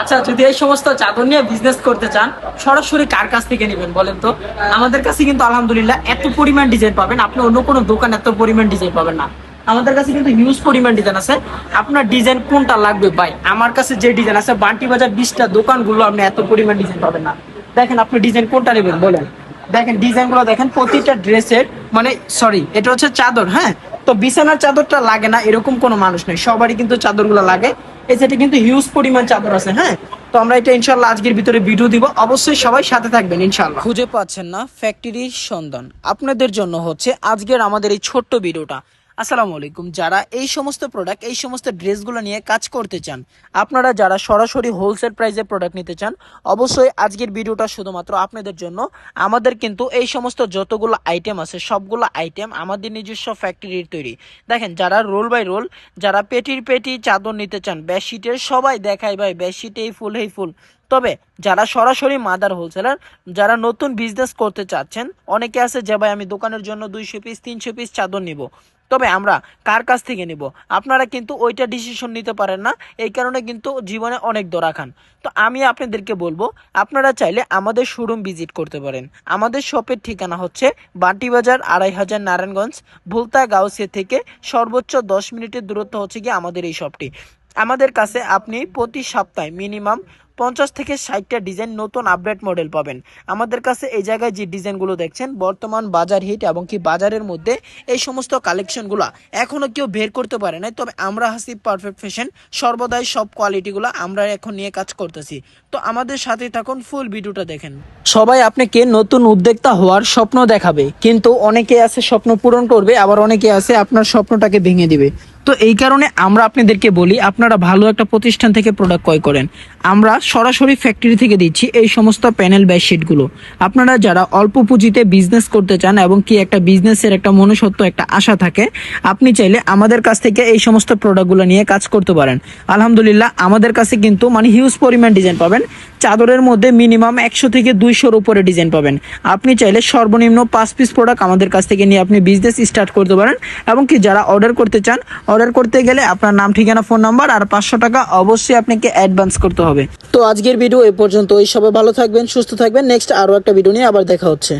আচ্ছা যদি এই সমস্ত চাদর নিয়ে বিজনেস করতে চান, সরাসরি কার কাছ থেকে নেবেন বলেন তো? আমাদের কাছে কিন্তু আলহামদুলিল্লাহ এত পরিমাণ ডিজাইন পাবেন। আপনি অন্য কোনো দোকান এত পরিমাণ ডিজাইন পাবেন না। আমাদের কাছে কিন্তু হিউজ পরিমাণ ডিজাইন আছে। আপনার ডিজাইন কোনটা লাগবে ভাই? আমার কাছে যে ডিজাইন আছে, বান্টি বাজার বিশটা দোকানগুলো আপনি এত পরিমাণ ডিজাইন পাবেন না। দেখেন আপনি ডিজাইন কোনটা নেবেন বলেন। দেখেন ডিজাইনগুলো দেখেন, প্রতিটা ড্রেসের মানে সরি এটা হচ্ছে চাদর হ্যাঁ? তো বিছানার চাদরটা লাগে না, এরকম কোনো মানুষ নেই। সবারই কিন্তু চাদরগুলো লাগে। এই সেটে কিন্তু হিউজ পরিমাণ চাদর আছে হ্যাঁ? তো আমরা এটা ইনশাল্লাহ আজকের ভিতরে ভিডিও দিব। অবশ্যই সবাই সাথে থাকবেন ইনশাল্লাহ খুঁজে পাচ্ছেন না ফ্যাক্টরির সন্ধান। আপনাদের জন্য হচ্ছে আজকের আমাদের এই ছোট্ট ভিডিওটা আসসালামু আলাইকুম। যারা এই সমস্ত প্রোডাক্ট এই সমস্ত ড্রেসগুলো নিয়ে কাজ করতে চান, আপনারা যারা সরাসরি হোলসেল প্রাইসে প্রোডাক্ট নিতে চান, অবশ্যই আজকের ভিডিওটা শুধুমাত্র আপনাদের জন্য। আমাদের কিন্তু এই সমস্ত যতগুলো আইটেম আছে, সবগুলো আইটেম আমাদের নিজস্ব ফ্যাক্টরির তৈরি। দেখেন, যারা রোল বাই রোল যারা পেটির পেটি চাদর নিতে চান বেডশিটের সবাই দেখায় ভাই বেডশিট এই ফুল এই ফুল। তবে যারা সরাসরি মাদার হোলসেলার, যারা নতুন বিজনেস করতে চাচ্ছেন, অনেকে আছে যে, ভাই, আমি দোকানের জন্য দুইশো পিস তিনশো পিস চাদর নিব। তবে আমরা কার কাছ থেকে নিব? আপনারা কিন্তু ওইটা ডিসিশন নিতে পারেন না। এই কারণে কিন্তু জীবনে অনেক দরা খান। তো আমি আপনাদেরকে বলব, আপনারা চাইলে আমাদের শোরুম ভিজিট করতে পারেন। আমাদের শপের ঠিকানা হচ্ছে বান্টি বাজার আড়াই হাজার নারায়ণগঞ্জ, ভুলতা গাউসে থেকে সর্বোচ্চ দশ মিনিটের দূরত্ব হচ্ছে গিয়ে আমাদের এই শপটি আমাদের কাছে আপনি প্রতি সপ্তাহে মিনিমাম পঞ্চাশ থেকে ষাটটা ডিজাইন নতুন আপডেট মডেল পাবেন। আমাদের কাছে এই জায়গায় যে ডিজাইনগুলো দেখছেন, বর্তমান বাজার হিট এবং কি বাজারের মধ্যে এই সমস্ত কালেকশনগুলো এখনও কেউ বের করতে পারে নাই। তবে আমরা হাসি পারফেক্ট ফ্যাশন সর্বদাই সব কোয়ালিটিগুলো আমরা এখন নিয়ে কাজ করতেছি। তো আমাদের সাথে থাকুন ফুল ভিডিওটা দেখেন। সবাই আপনাকে নতুন উদ্যোক্তা হওয়ার স্বপ্ন দেখাবে, কিন্তু অনেকে আছে স্বপ্ন পূরণ করবে, আবার অনেকে আছে আপনার স্বপ্নটাকে ভেঙে দিবে। তো এই কারণে আমরা আপনাদেরকে বলি, আপনারা ভালো একটা প্রতিষ্ঠান থেকে প্রোডাক্ট ক্রয় করেন। আমরা সরাসরি ফ্যাক্টরি থেকে দিচ্ছি এই সমস্ত প্যানেল বেডশিটগুলো আপনারা যারা অল্প পুঁজিতে বিজনেস করতে চান এবং কি একটা বিজনেসের একটা মনুষ্যত্ব, একটা আশা থাকে, আপনি চাইলে আমাদের কাছ থেকে এই সমস্ত প্রোডাক্টগুলো নিয়ে কাজ করতে পারেন। আলহামদুলিল্লাহ, আমাদের কাছে কিন্তু মানে হিউজ পরিমাণ ডিজাইন পাবেন। চাদরের মধ্যে মিনিমাম একশো থেকে দুইশোর উপরে ডিজাইন পাবেন। আপনি চাইলে সর্বনিম্ন পাঁচ পিস প্রোডাক্ট আমাদের কাছ থেকে নিয়ে আপনি বিজনেস স্টার্ট করতে পারেন। এবং কি যারা অর্ডার করতে চান অর্ডার করতে গেলে আপনার নাম, ঠিকানা ফোন নাম্বার আর পাঁচশো টাকা অবশ্যই আপনাকে অ্যাডভান্স করতে হবে। তো আজকের ভিডিও এ পর্যন্ত এই সবাই ভালো থাকবেন, সুস্থ থাকবেন। নেক্সট আরও একটা ভিডিও নিয়ে আবার দেখা হচ্ছে।